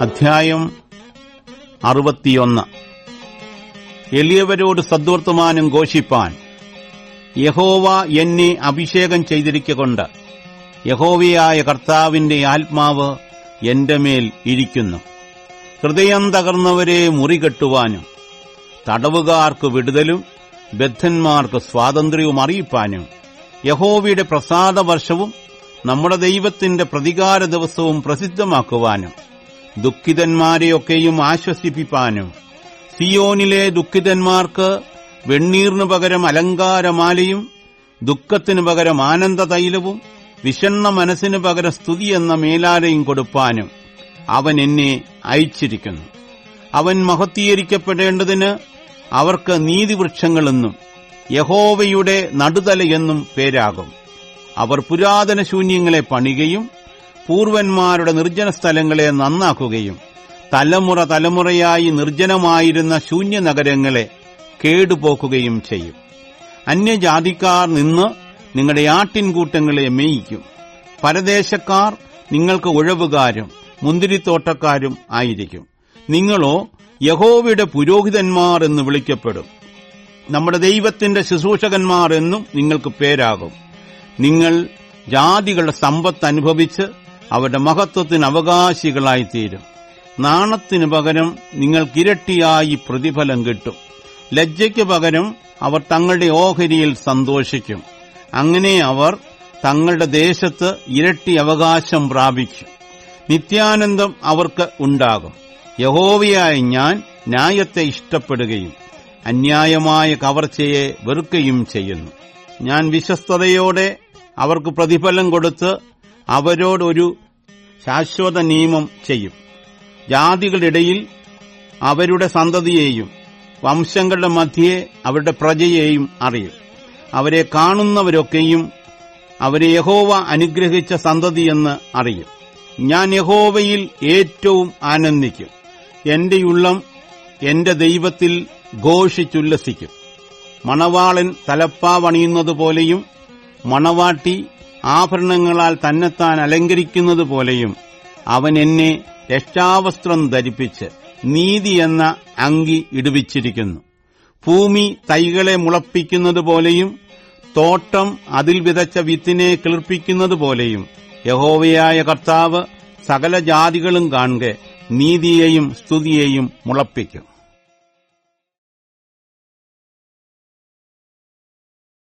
അധ്യായം അറുപത്തിയൊന്ന്. എളിയവരോട് സദ്വർത്തമാനം ഘോഷിപ്പാൻ യഹോവ എന്നെ അഭിഷേകം ചെയ്തിരിക്കൊണ്ട് യഹോവയായ കർത്താവിന്റെ ആത്മാവ് എന്റെ മേൽ ഇരിക്കുന്നു. ഹൃദയം തകർന്നവരെ മുറികെട്ടുവാനും തടവുകാർക്ക് വിടുതലും ബദ്ധന്മാർക്ക് സ്വാതന്ത്ര്യവും അറിയിപ്പാനും യഹോവയുടെ പ്രസാദ വർഷവും നമ്മുടെ ദൈവത്തിന്റെ പ്രതികാര ദിവസവും പ്രസിദ്ധമാക്കുവാനും ദുഃഖിതന്മാരെയൊക്കെയും ആശ്വസിപ്പിപ്പാനും. സിയോനിലെ ദുഃഖിതന്മാർക്ക് വെണ്ണീറിനു പകരം അലങ്കാരമാലയും ദുഃഖത്തിനു പകരം ആനന്ദ തൈലവും വിഷണ്ണ മനസ്സിനു പകരം സ്തുതി എന്ന മേലാലയും കൊടുപ്പാനും അവൻ എന്നെ അയച്ചിരിക്കുന്നു. അവൻ മഹത്തീകരിക്കപ്പെടേണ്ടതിന് അവർക്ക് നീതിവൃക്ഷങ്ങളെന്നും യഹോവയുടെ നടുതലയെന്നും പേരാകും. അവർ പുരാതന ശൂന്യങ്ങളെ പണികയും പൂർവന്മാരുടെ നിർജന സ്ഥലങ്ങളെ നന്നാക്കുകയും തലമുറ തലമുറയായി നിർജനമായിരുന്ന ശൂന്യ നഗരങ്ങളെ കേടുപോക്കുകയും ചെയ്യും. അന്യജാതിക്കാർ നിന്ന് നിങ്ങളുടെ ആട്ടിൻകൂട്ടങ്ങളെ മേയിക്കും. പരദേശക്കാർ നിങ്ങൾക്ക് ഉഴവുകാരും മുന്തിരിത്തോട്ടക്കാരും ആയിരിക്കും. നിങ്ങളോ യഹോവയുടെ പുരോഹിതന്മാർ എന്ന് വിളിക്കപ്പെടും. നമ്മുടെ ദൈവത്തിന്റെ ശുശ്രൂഷകന്മാർ എന്നും നിങ്ങൾക്ക് പേരാകും. നിങ്ങൾ ജാതികളുടെ സമ്പത്ത് അനുഭവിച്ച് അവരുടെ മഹത്വത്തിന് അവകാശികളായിത്തീരും. നാണത്തിനു പകരം നിങ്ങൾക്കിരട്ടിയായി പ്രതിഫലം കിട്ടും. ലജ്ജയ്ക്ക് പകരം അവർ തങ്ങളുടെ ഓഹരിയിൽ സന്തോഷിക്കും. അങ്ങനെ അവർ തങ്ങളുടെ ദേശത്ത് ഇരട്ടി അവകാശം പ്രാപിക്കും. നിത്യാനന്ദം അവർക്ക് ഉണ്ടാകും. യഹോവയായ ഞാൻ ന്യായത്തെ ഇഷ്ടപ്പെടുകയും അന്യായമായ കവർച്ചയെ വെറുക്കുകയും ചെയ്യുന്നു. ഞാൻ വിശ്വസ്തയോടെ അവർക്ക് പ്രതിഫലം കൊടുത്ത് അവരോടൊരു ശാശ്വത നിയമം ചെയ്യും. ജാതികളിടയിൽ അവരുടെ സന്തതിയെയും വംശങ്ങളുടെ മധ്യേ അവരുടെ പ്രജയെയും അറിയും. അവരെ കാണുന്നവരൊക്കെയും അവരെ യഹോവ അനുഗ്രഹിച്ച സന്തതിയെന്ന് അറിയും. ഞാൻ യഹോവയിൽ ഏറ്റവും ആനന്ദിക്കും. എന്റെ ഉള്ളം എന്റെ ദൈവത്തിൽ ഘോഷിച്ചുല്ലസിക്കും. മണവാളൻ തലപ്പാവണിയുന്നതുപോലെയും മണവാട്ടി ആഭരണങ്ങളാൽ തന്നെത്താൻ അലങ്കരിക്കുന്നത് പോലെയും അവൻ എന്നെ രക്ഷാവസ്ത്രം ധരിപ്പിച്ച് നീതി എന്ന അങ്കി ഇടുവിച്ചിരിക്കുന്നു. ഭൂമി തൈകളെ മുളപ്പിക്കുന്നതുപോലെയും തോട്ടം അതിൽ വിതച്ച വിത്തിനെ കിളിർപ്പിക്കുന്നതുപോലെയും യഹോവയായ കർത്താവ് സകല ജാതികളും കാണുക നീതിയെയും സ്തുതിയെയും മുളപ്പിക്കും.